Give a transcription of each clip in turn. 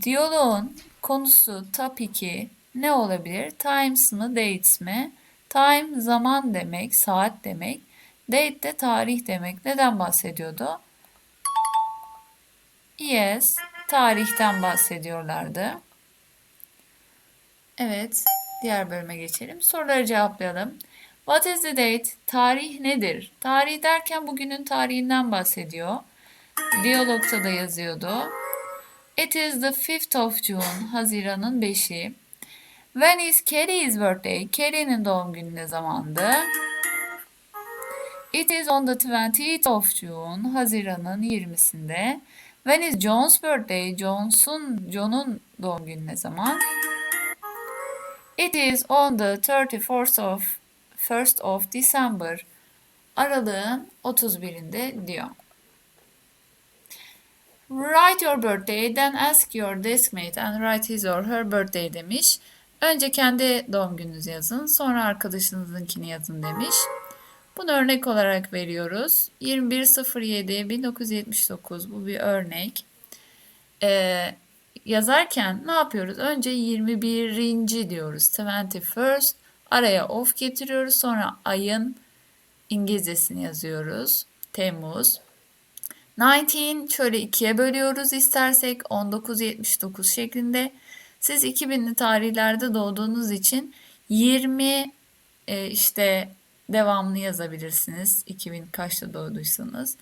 Diyaloğun konusu topiki ne olabilir? Times mı, dates mi? Time zaman demek, saat demek. Date de tarih demek. Neden bahsediyordu? Yes, tarihten bahsediyorlardı. Evet, diğer bölüme geçelim. Soruları cevaplayalım. What is the date? Tarih nedir? Tarih derken bugünün tarihinden bahsediyor. Diyalogta da yazıyordu. It is the 5th of June, Haziran'ın 5'i. When is Kelly's birthday? Kelly'nin doğum günü ne zamandı? It is on the 20th of June, Haziran'ın 20'sinde. When is John's birthday? John'sun, John'un doğum günü ne zaman? It is on the 31st of 1st of December. Aralığın 31'inde diyor. Write your birthday, then ask your deskmate and write his or her birthday demiş. Önce kendi doğum gününüzü yazın, sonra arkadaşınızınkini yazın demiş. Bunu örnek olarak veriyoruz. 21.07.1979 bu bir örnek. Ee, yazarken ne yapıyoruz? Önce 21. diyoruz. 21st. Araya of getiriyoruz. Sonra ayın İngilizcesini yazıyoruz. Temmuz. 19 şöyle ikiye bölüyoruz istersek 1979 şeklinde. Siz 2000'li tarihlerde doğduğunuz için 20 e, işte devamlı yazabilirsiniz. 2000 kaçta doğduysanız.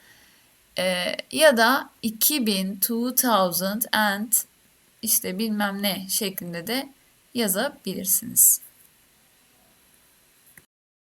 E, ya da 2000, 2000 and işte bilmem ne şeklinde de yazabilirsiniz.